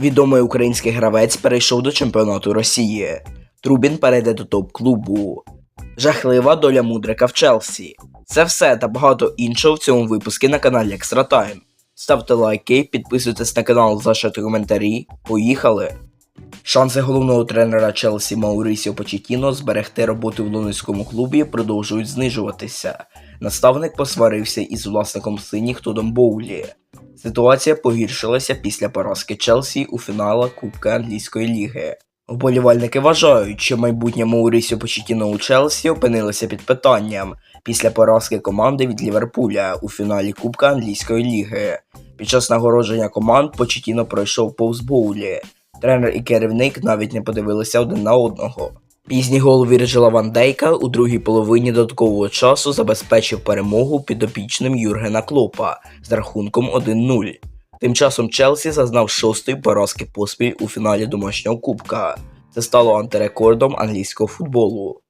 Відомий український гравець перейшов до чемпіонату Росії. Трубін перейде до топ-клубу. Жахлива доля мудрика в Челсі. Це все та багато іншого в цьому випуску на каналі Extra Time. Ставте лайки, підписуйтесь на канал, залишайте коментарі. Поїхали! Шанси головного тренера Челсі Маурісіо Почетіно зберегти роботу в лондонському клубі продовжують знижуватися. Наставник посварився із власником синіх Тодом Боулі. Ситуація погіршилася після поразки Челсі у фіналах Кубка Англійської ліги. Вболівальники вважають, що майбутнє Маурісіо Почетіно у Челсі опинилося під питанням після поразки команди від Ліверпуля у фіналі Кубка Англійської ліги. Під час нагородження команд Почетіно пройшов повз Боулі. Тренер і керівник навіть не подивилися один на одного. Пізній гол Вірджила Ван Дейка у другій половині додаткового часу забезпечив перемогу підопічним Юргена Клопа з рахунком 1-0. Тим часом Челсі зазнав шостої поразки поспіль у фіналі домашнього кубка. Це стало антирекордом англійського футболу.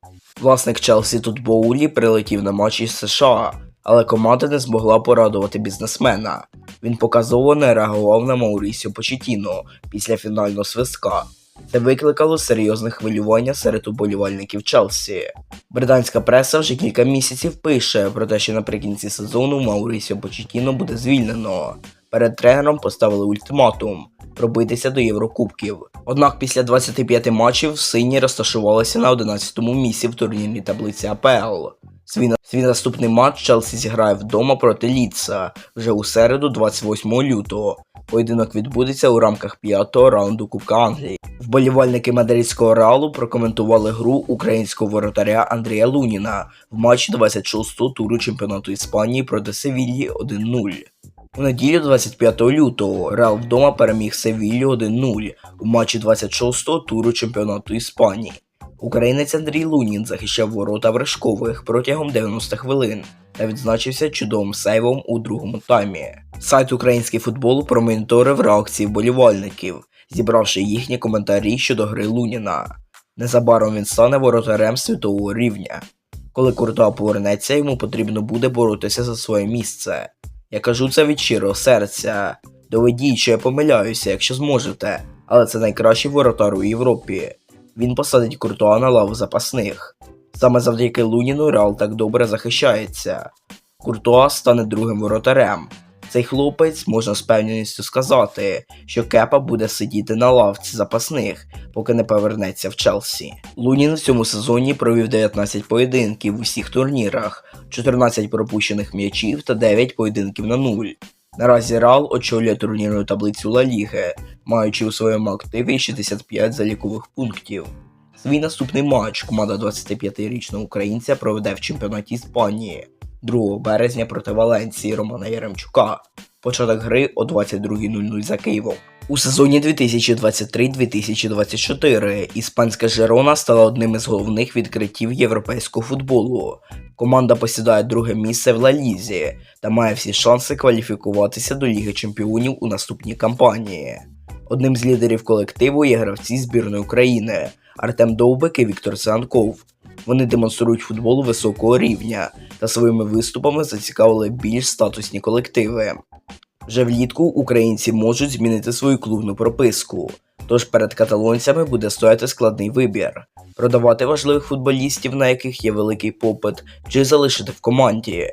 Власник Челсі тут Боулі прилетів на матч із США, але команда не змогла порадувати бізнесмена. Він показово не реагував на Маурісіо Почетіно після фінального свистка. Це викликало серйозне хвилювання серед уболівальників Челсі. Британська преса вже кілька місяців пише про те, що наприкінці сезону Маурісіо Почетіно буде звільнено. Перед тренером поставили ультиматум пробитися до Єврокубків. Однак після 25 матчів сині розташувалися на 11-му місці в турнірній таблиці АПЛ. Свій, свій наступний матч Челсі зіграє вдома проти Ліца вже у середу, 28 лютого. Поєдинок відбудеться у рамках п'ятого раунду Кубка Англії. Вболівальники мадридського реалу прокоментували гру українського воротаря Андрія Луніна в матчі 26-го туру чемпіонату Іспанії проти Севільї 1-0. У неділю 25 лютого Реал вдома переміг Севілью 1-0 у матчі 26-го туру чемпіонату Іспанії. Українець Андрій Лунін захищав ворота Врешкових протягом 90 хвилин та відзначився чудовим сейвом у другому таймі. Сайт Український футбол промоніторив реакції вболівальників, зібравши їхні коментарі щодо гри Луніна. Незабаром він стане воротарем світового рівня. Коли Куртуа повернеться, йому потрібно буде боротися за своє місце. Я кажу це від щирого серця. Доведіть, що я помиляюся, якщо зможете, але це найкращий воротар у Європі. Він посадить Куртуа на лаву запасних. Саме завдяки Луніну Реал так добре захищається. Куртуа стане другим воротарем. Цей хлопець можна з певністю сказати, що Кепа буде сидіти на лавці запасних, поки не повернеться в Челсі. Лунін в цьому сезоні провів 19 поєдинків в усіх турнірах, 14 пропущених м'ячів та 9 поєдинків на нуль. Наразі Реал очолює турнірну таблицю Ла Ліги, маючи у своєму активі 65 залікових пунктів. Свій наступний матч команда 25-річного українця проведе в чемпіонаті Іспанії 2 березня проти Валенції Романа Яремчука. Початок гри о 22.00 за Києвом. У сезоні 2023-2024 іспанська Жерона стала одним із головних відкриттів європейського футболу. Команда посідає друге місце в Ла Лізі та має всі шанси кваліфікуватися до Ліги Чемпіонів у наступній кампанії. Одним з лідерів колективу є гравці збірної України Артем Довбик і Віктор Цианков. Вони демонструють футбол високого рівня та своїми виступами зацікавили більш статусні колективи. Вже влітку українці можуть змінити свою клубну прописку, тож перед каталонцями буде стояти складний вибір: продавати важливих футболістів, на яких є великий попит, чи залишити в команді.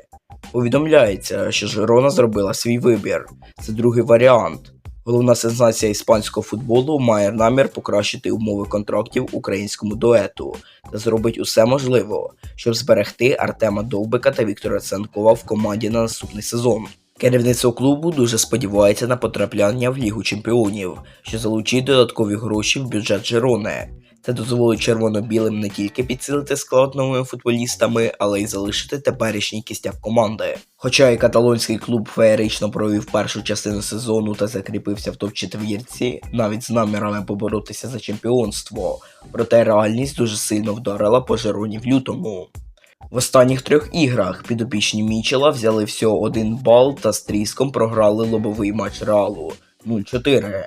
Повідомляється, що Жирона зробила свій вибір. Це другий варіант. Головна сенсація іспанського футболу має намір покращити умови контрактів українському дуету та зробить усе можливе, щоб зберегти Артема Довбика та Віктора Ценкова в команді на наступний сезон. Керівництво клубу дуже сподівається на потрапляння в Лігу Чемпіонів, що залучить додаткові гроші в бюджет Жирони. Це дозволить червоно-білим не тільки підсилити склад новими футболістами, але й залишити теперішній кістяк команди. Хоча і каталонський клуб феєрично провів першу частину сезону та закріпився в топ-четвірці, навіть з намірами поборотися за чемпіонство, проте реальність дуже сильно вдарила по Жироні в лютому. В останніх трьох іграх підопічні Мічела взяли всього один бал та з тріском програли лобовий матч Реалу 0-4.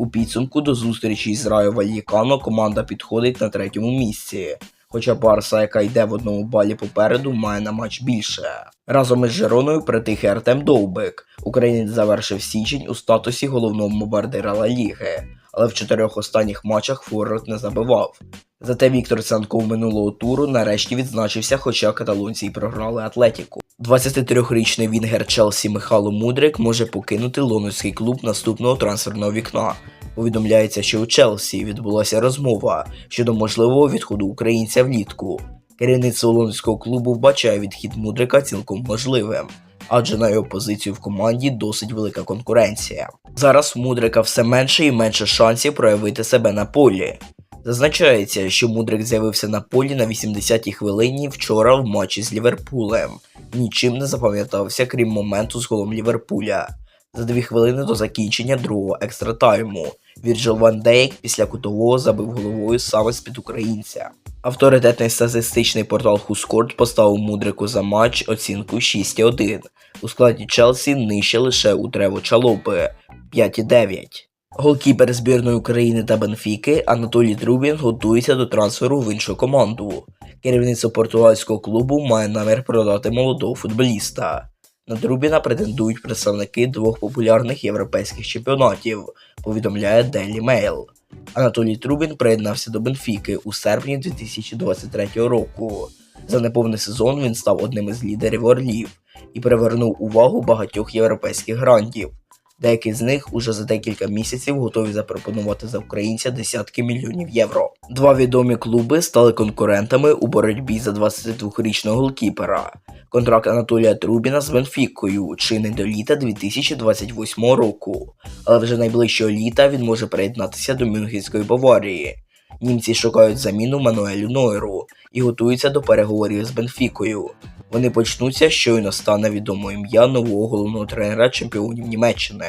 У підсумку до зустрічі з Райо Вальєкано команда підходить на третьому місці. Хоча Барса, яка йде в одному балі попереду, має на матч більше. Разом із Жероною притихий Артем Довбик. Українець завершив січень у статусі головного бомбардира Ла Ліги, але в чотирьох останніх матчах Форвард не забивав. Зате Віктор Цянков минулого туру нарешті відзначився, хоча каталонці й програли Атлетіку. 23-річний вінгер Челсі Михайло Мудрик може покинути лондонський клуб наступного трансферного вікна. Повідомляється, що у Челсі відбулася розмова щодо можливого відходу українця влітку. Керівництво лондонського клубу вбачає відхід Мудрика цілком можливим, адже на його позицію в команді досить велика конкуренція. Зараз у Мудрика все менше і менше шансів проявити себе на полі. Зазначається, що Мудрик з'явився на полі на 80-й хвилині вчора в матчі з Ліверпулем. Нічим не запам'ятався, крім моменту з голом Ліверпуля. За дві хвилини до закінчення другого екстратайму Вірджил Ван Дейк після кутового забив головою саме з-під українця. Авторитетний статистичний портал Хускорт поставив Мудрику за матч оцінку 6,1. У складі Челсі нижче лише у Трево Чалопи 5,9. Голкіпер збірної України та Бенфіки Анатолій Трубін готується до трансферу в іншу команду. Керівництво португальського клубу має намір продати молодого футболіста. На Трубіна претендують представники двох популярних європейських чемпіонатів, повідомляє Daily Mail. Анатолій Трубін приєднався до Бенфіки у серпні 2023 року. За неповний сезон він став одним із лідерів Орлів і привернув увагу багатьох європейських грандів. Деякі з них уже за декілька місяців готові запропонувати за українця десятки мільйонів євро. Два відомі клуби стали конкурентами у боротьбі за 22-річного голкіпера. Контракт Анатолія Трубіна з Бенфікою чинний до літа 2028 року, але вже найближчого літа він може приєднатися до Мюнхенської Баварії. Німці шукають заміну Мануелю Нойеру і готуються до переговорів з Бенфікою. Вони почнуться, щойно стане відомо ім'я нового головного тренера чемпіонів Німеччини.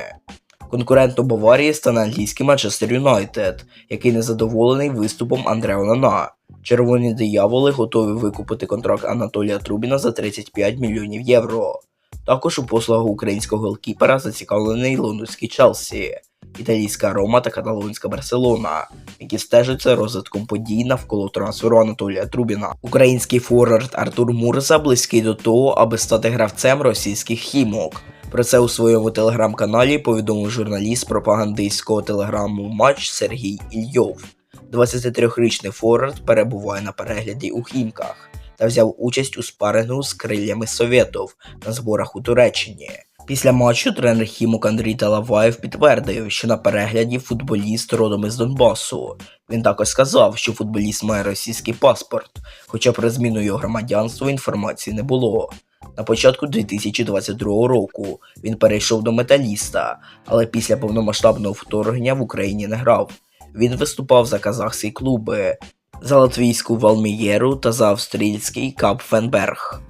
Конкурентом Баварії стане англійський Манчестер Юнайтед, який незадоволений виступом Андреа Нана. Червоні дияволи готові викупити контракт Анатолія Трубіна за 35 мільйонів євро. Також у послугах українського голкіпера зацікавлений лондонський Челсі, італійська Рома та каталонська Барселона, які стежать за розвитком подій навколо трансферу Анатолія Трубіна. Український форвард Артур Мурза близький до того, аби стати гравцем російських хімок. Про це у своєму телеграм-каналі повідомив журналіст пропагандистського телеграму Матч Сергій Ільйов. 23-річний форвард перебуває на перегляді у хімках та взяв участь у спарингу з крилями Совєтов на зборах у Туреччині. Після матчу тренер Хімок Андрій Талаваєв підтвердив, що на перегляді футболіст родом із Донбасу. Він також сказав, що футболіст має російський паспорт, хоча про зміну його громадянства інформації не було. На початку 2022 року він перейшов до металіста, але після повномасштабного вторгнення в Україні не грав. Він виступав за казахські клуби, за латвійську Валмієру та за австрійський Кап Фенберг.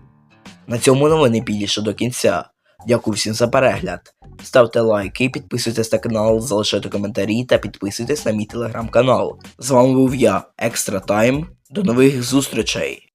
На цьому новини підійшли до кінця. Дякую всім за перегляд. Ставте лайки, підписуйтесь на канал, залишайте коментарі та підписуйтесь на мій телеграм-канал. З вами був я, Екстра Тайм. До нових зустрічей!